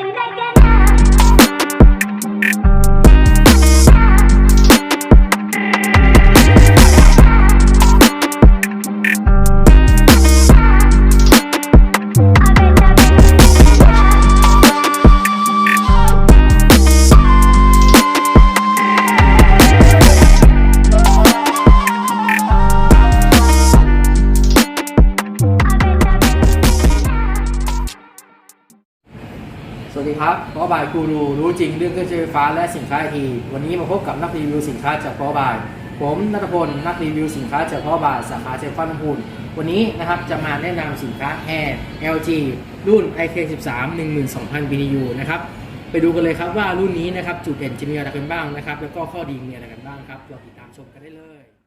สวัส ดีครับพอบายกูรูรู้จริงเรื่องเครื่องใช้ไฟฟ้าและสินค้าไอทีวันนี้มาพบกับนักรีวิวสินค้าจากพอบาย ผมนัทพลนักรีวิวสินค้าจากพอบายสาขาเซฟฟ้าลำพูนวันนี้นะครับจะมาแนะนำสินค้าแอร์ LG รุ่น IK13 12000 BTU นะครับไปดูกันเลยครับว่ารุ่นนี้นะครับจุดเด่นจะมีอะไรกันบ้างนะครับ แล้วก็ข้อดีมีอะไรกันบ้างครับเราติดตามชมกันได้เลย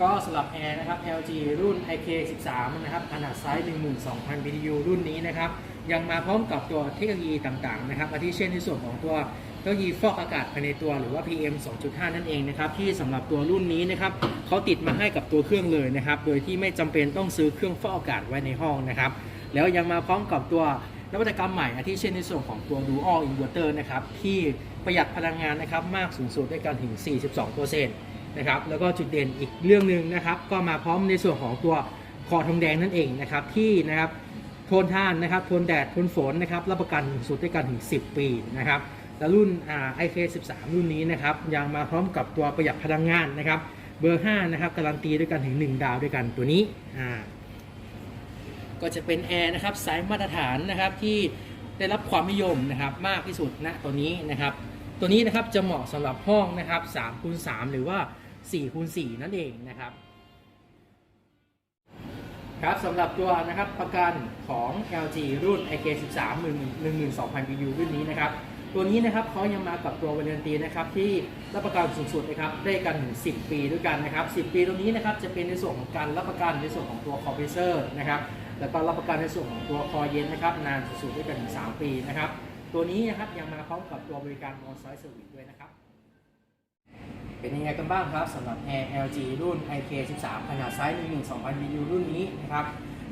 ก็สำหรับแอร์นะครับ LG รุ่น IK13 นะครับขนาดไซส์ 12,000 BTU รุ่นนี้นะครับ ยังมาพร้อมกับตัวเทคโนโลยีต่างๆ นะครับอาทิเช่นในส่วนของตัวเทคโนโลยีฟอกอากาศภายในตัวหรือว่า PM 2.5 นั่นเองนะครับ ที่สำหรับตัวรุ่นนี้นะครับเขาติดมาให้กับตัวเครื่องเลยนะครับ โดยที่ไม่จำเป็นต้องซื้อเครื่องฟอกอากาศไว้ในห้องนะครับ แล้วยังมาพร้อมกับตัวนวัตกรรมใหม่อาทิเช่นในส่วนของตัว Dual Inverter นะครับที่ประหยัดพลังงานนะครับมากสูงสุดได้กันถึง 42% นะครับแล้วก็จุดเด่นอีกเรื่องหนึ่งนะครับก็มาพร้อมในส่วนของตัวคอทองแดงนั่นเองนะครับที่นะครับทนทานนะครับทนแดดทนฝนนะครับรับประกันสูงสุดด้วยกันถึง 10 ปีนะครับและรุ่นอ่า IK13 รุ่นนี้นะครับยังมาพร้อมกับตัวประหยัดพลังงานนะครับเบอร์5นะครับการันตีด้วยกันถึง 1 ดาวด้วยกันตัวนี้อ่าก็จะเป็นแอร์นะครับสายมาตรฐานนะครับที่ได้รับความนิยมนะครับมากที่สุดณตัวนี้นะครับ ตัวนี้นะครับจะเหมาะสำหรับห้องนะครับ3คูณ3หรือว่า 4คูณ4นั่นเองนะครับ ครับสำหรับตัวนะครับประกันของ LG รุ่น IK13 12,000 BU รุ่นนี้นะครับ ตัวนี้นะครับเขายังมากับตัววารันตีนะครับที่รับประกันสูงสุดนะครับได้กันถึง10 ปีด้วยกันนะครับ 10 ปีตรงนี้นะครับจะเป็นในส่วนของการรับประกันในส่วนของตัวคอมเพรสเซอร์นะครับแล้วก็รับประกันในส่วนของตัวคอเย็นนะครับนานสูงสุดด้วยกันถึง 3 ปีนะครับตัวนี้นะครับยังมาพร้อมกับตัวบริการ on-site service ด้วยนะครับ เป็นยังไงกันบ้างครับสำหรับ Air LG รุ่น IK13 ขนาดไซส์12,000 BU รุ่นนี้นะครับ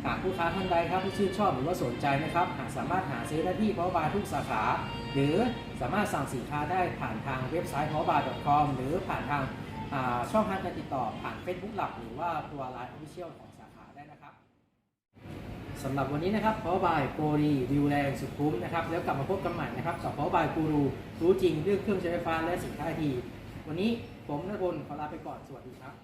หากผู้ค้าท่านใดครับที่ชื่นชอบหรือว่าสนใจนะครับหากสามารถหาซื้อได้ที่ p o w e r b a r ทุกสาขา หรือสามารถสั่งสินค้าได้ผ่านทางเว็บไซต์ p o w e r b a r c o m หรือผ่านทางช่องทางการติดต่อผ่าน Facebook หลัก หรือว่าตัว Line Official ของสาขาได้นะครับสำหรับวันนี้นะครับพาวบายโกรีวิวแรงสุดคุ้มนะครับแล้วกลับมาพบกันใหม่นะครับกับพาวบายกูรูรู้จริงเรื่องเครื่องใช้ไฟฟ้าและสินค้าที วันนี้ผมนพลขอลาไปก่อน สวัสดีครับ